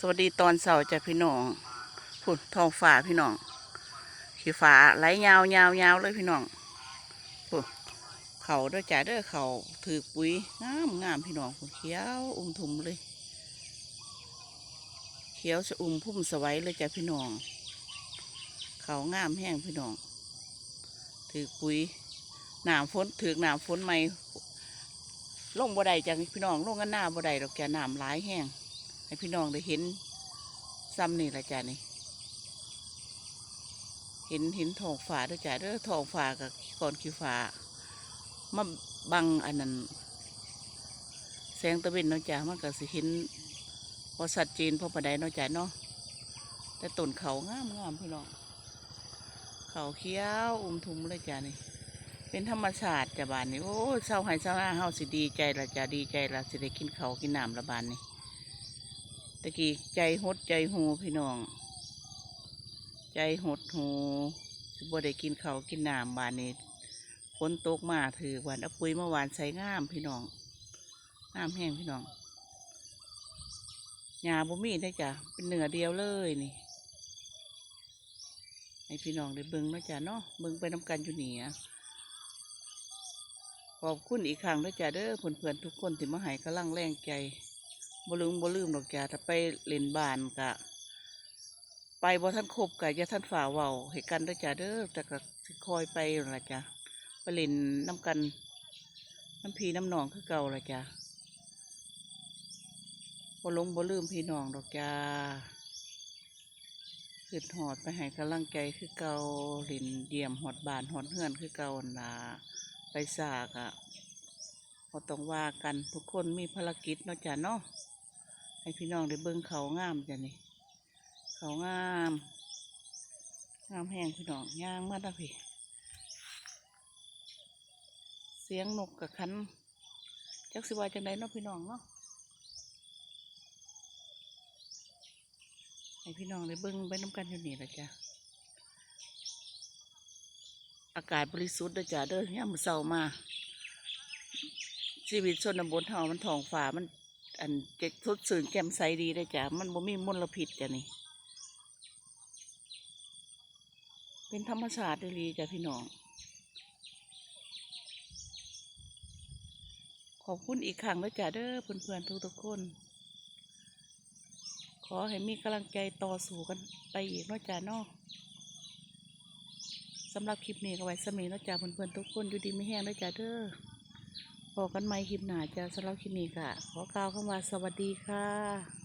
สวัสดีตอนเสาร์จ้ะพี่น้องพุ่นทองฟ้าพี่น้องขี้ฟ้าไหลยาวยาวยาวเลยพี่น้องพุ่นเขาด้อจ้ะเด้อเขาถือปุ๋ยงามงามพี่น้องพุ่นเขียวอุ้มทุ่มเลย เขียวจะอุ้มพุ่มสวัยเลยจ้ะพี่น้อง เขางามแห้งพี่น้อง ถือปุ๋ยหนามฝนถือหนามฝนใหม่ลงบ่ได้จ้ะพี่น้องลงกันหน้าบ่ได้ดอกแกหนามหลายแห้ง ให้พี่น้องได้เห็นซ้ำนี่ละจ้ะนี่ เห็นเห็นทองฟ้าด้วยจ้ะเด้อทองฟ้ากับก้อนขี้ฟ้ามาบังอันนั้นแสงตะเวนเนาะจ้ะมันก็สิเห็นพอสัดจีนพอประไดเนาะจ้ะเนาะแต่ต้นเขางามงามพี่น้องเขาเขี้ยวอุ้มทุมเลยจ้ะนี่ เป็นธรรมชาติจ้ะบานนี้โอ้เศร้าให้เศร้าหน้าเฮาสิดีใจละจ้ะดีใจละสิได้กินเขากินน้ำละบานนี้ตะกี้ใจหดใจหูพี่น้อง ใจหดหูสบ่ได้กินเขาวกินน้ำบานนี้ฝนตกมาถือวันอาปุ๋ยเมื่อวานใส่งามพี่น้องงามแห้งพี่น้องหญ้าบ่มีได้จ้ะเป็นเหนือเดียวเลยนี่ให้พี่น้องได้เบิ่งนาะจ้ะเนาะเบิ่งไปน้ำกันอยู่เหนี่อะขอบคุณอีกครั้งด้วยจ้ะเด้อเพื่อนๆทุกคนที่มาให้กำลังแรงใจ บ่ลืมบ่ลืมดอกจ้าถ้าไปเล่นบ้านกะ ไปบ่ท่านครบกะอย่าท่านฝ่าเว้าให้กันเด้อจ้าเด้อแต่ก็สิคอยไปนั่นล่ะจ้าไปเล่นน้ำกันน้ำพีน้ำหนองคือเก่าล่ะจ้าบ่ลงบ่ลืมพี่น้องดอกจ้าขึ้นหอดไปให้กำลังใจคือเก่าเล่นเยี่ยมหอดบานหอดเฮือนคือเก่านั่นล่ะไปสากอะก็ต้องว่ากันทุกคนมีภารกิจเนาะจ้ะเนาะ ให้พี่น้องได้เบิ่งเขางามจ้ะนี่เขางาม งามแห้งพี่น้องย่างมาแล้วพี่ เสียงนกกับคันจักสิวาจังไดเนาะพี่น้องเนาะให้พี่น้องได้เบิ่งไปน้ำกันอยู่นี่แหละจ้ะอากาศบริสุทธิ์ด้อจ้ะเด้อยามมื้อเช้ามาชีวิตชนบทเฮามันทองฟ้ามัน อันเจ็ดทุดสื่นแจ่มใสดีได้จ้ะมันบ่มีมลพิษจ้ะนี่ เป็นธรรมชาติดีจ้ะพี่น้อง ขอบคุณอีกครั้งแล้วจ้ะเด้อเพื่อนๆทุกๆคน ขอให้มีกำลังใจต่อสู้กันไปอีกนะจ้ะนาะสำหรับคลิปนี้ก็ไว้สมีนะจ้ะเพื่อนๆทุกคนอยู่ดีไม่แห้งนะจ้ะเด้อ พบกันใหม่คลิปหน้าจ้าสำหรับคลิปนี้ค่ะ ขอกล่าวคำว่าสวัสดีค่ะ